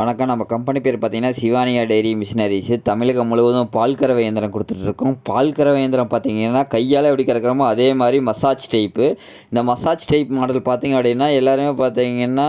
வணக்கம். நம்ம கம்பெனி பேர் பார்த்தீங்கன்னா சிவானியா டெய்ரி மிஷினரிஸு தமிழகம் முழுவதும் பால் கறவை இயந்திரம் கொடுத்துட்ருக்கோம் பால் கறவை இயந்திரம் பார்த்தீங்கன்னா கையால் எப்படி கறக்கிறோமோ அதே மாதிரி மசாஜ் டைப்பு இந்த மசாஜ் டைப் மாடல் பார்த்தீங்க அப்படின்னா எல்லாருமே பார்த்தீங்கன்னா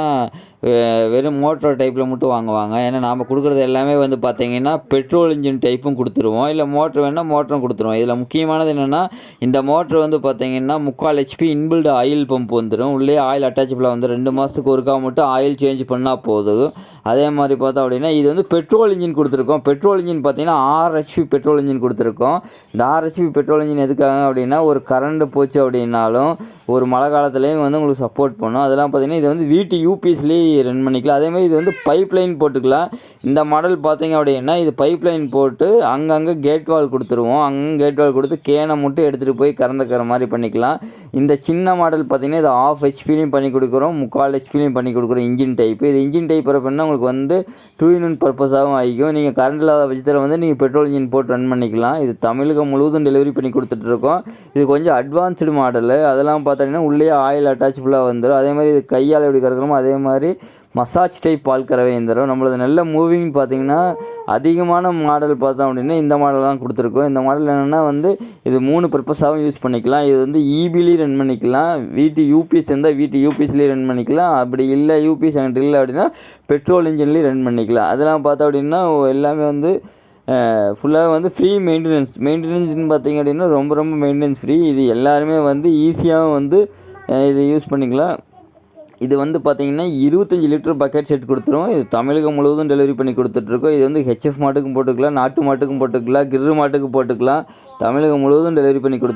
வெறும் மோட்டர் டைப்பில் மட்டும் வாங்குவாங்க. ஏன்னா நாம் கொடுக்குறது எல்லாமே வந்து பார்த்தீங்கன்னா பெட்ரோல் இன்ஜின் டைப்பும் கொடுத்துருவோம். இல்லை மோட்ரு வேணால் மோட்டரும் கொடுத்துருவோம். இதில் முக்கியமானது என்னென்னா இந்த மோட்ரு வந்து பார்த்தீங்கன்னா முக்கால் ஹெச்பி இன்பில்டு ஆயில் பம்ப் வந்துடும் உள்ளே ஆயில் அட்டாச்சபிளாக வந்து ரெண்டு மாதத்துக்கு ஒருக்கா மட்டும் ஆயில் சேஞ்ச் பண்ணால் போதும். அதே மாதிரி பார்த்தோம் அப்படின்னா இது வந்து பெட்ரோல் இன்ஜின் கொடுத்துருக்கோம். பெட்ரோல் இன்ஜின் பார்த்தீங்கன்னா ஆறு ஹெச்பி பெட்ரோல் இன்ஜின் கொடுத்துருக்கோம். இந்த ஆறு ஹெச்பி பெட்ரோல் இன்ஜின் எதுக்காக அப்படின்னா ஒரு கரண்ட் போச்சு அப்படின்னாலும் ஒரு மழை காலத்துலேயும் வந்து உங்களுக்கு சப்போர்ட் பண்ணும். அதெல்லாம் பார்த்தீங்கன்னா இது வந்து வீட்டு யூபிஎஸ்லேயே ரன் பண்ணிக்கலாம். அதேமாதிரி இது வந்து பைப் லைன் போட்டுக்கலாம். இந்த மாடல் பார்த்தீங்க அப்படின்னா இது பைப் லைன் போட்டு அங்கங்கே கேட் வால் கொடுத்துருவோம். அங்கங்கே கேட் வால் கொடுத்து கேனை மட்டும் எடுத்துகிட்டு போய் கறந்துக்கிற மாதிரி பண்ணிக்கலாம். இந்த சின்ன மாடல் பார்த்தீங்கன்னா இது ஆஃப் ஹெச்பிலையும் பண்ணி கொடுக்குறோம். முக்கால் ஹெச்பிலையும் பண்ணி கொடுக்குறோம் இன்ஜின் டைப் இது இன்ஜின் டைப் வரப்போனா உங்களுக்கு வந்து டூ இன் ஒன் பர்பஸாகவும் ஆகிக்கும். நீங்கள் கரண்ட் இல்லாத பட்சத்தில் வந்து நீங்கள் பெட்ரோல் இன்ஜின் போட்டு ரன் பண்ணிக்கலாம். இது தமிழகம் முழுவதும் டெலிவரி பண்ணி கொடுத்துட்ருக்கோம் இது கொஞ்சம் அட்வான்ஸ்டு மாடலு அதெல்லாம் பார்த்து பார்த்தீங்கன்னா உள்ளே ஆயில் அட்டாச்சபிளாக வந்துடும் அதே மாதிரி இது கையால் எப்படி கறக்கிறோமோ அதே மாதிரி மசாஜ் டைப் பால் கறவை இயந்திரம் நம்மளது நல்ல மூவிங் பார்த்தீங்கன்னா அதிகமான மாடல் பார்த்தோம் அப்படின்னா இந்த மாடல் தான் கொடுத்துருக்கோம். இந்த மாடல் என்னென்னா வந்து இது மூணு பர்பஸாகவும் யூஸ் பண்ணிக்கலாம். இது வந்து இபிலையும் ரன் பண்ணிக்கலாம். வீட்டு யூபிஎஸ் இருந்தால் வீட்டு யூபிஎஸ்லேயும் ரன் பண்ணிக்கலாம். அப்படி இல்லை யூபிஎஸ் என்கிட்ட இல்லை அப்படின்னா பெட்ரோல் இன்ஜின்லேயும் ரன் பண்ணிக்கலாம். அதெல்லாம் பார்த்தோம் அப்படின்னா எல்லாமே வந்து ஃபுல்லாக வந்து ஃப்ரீ மெயின்டெனன்ஸ் மெயின்டெனன்ஸ்னு பார்த்தீங்க அப்படின்னா ரொம்ப ரொம்ப மெயின்டெனன்ஸ் ஃப்ரீ இது எல்லாருமே வந்து ஈஸியாகவும் வந்து இதை யூஸ் பண்ணிக்கலாம். இது வந்து பார்த்தீங்கன்னா இருபத்தஞ்சி லிட்டர் பக்கெட் செட் கொடுத்துரும். இது தமிழகம் முழுவதும் டெலிவரி பண்ணி கொடுத்துட்ருக்கோம். இது வந்து ஹெச்எஃப் மாட்டுக்கும் போட்டுக்கலாம் நாட்டு மாட்டுக்கும் போட்டுக்கலாம் கிரு மாட்டுக்கு போட்டுக்கலாம். தமிழகம் முழுவதும் டெலிவரி பண்ணி கொடுத்து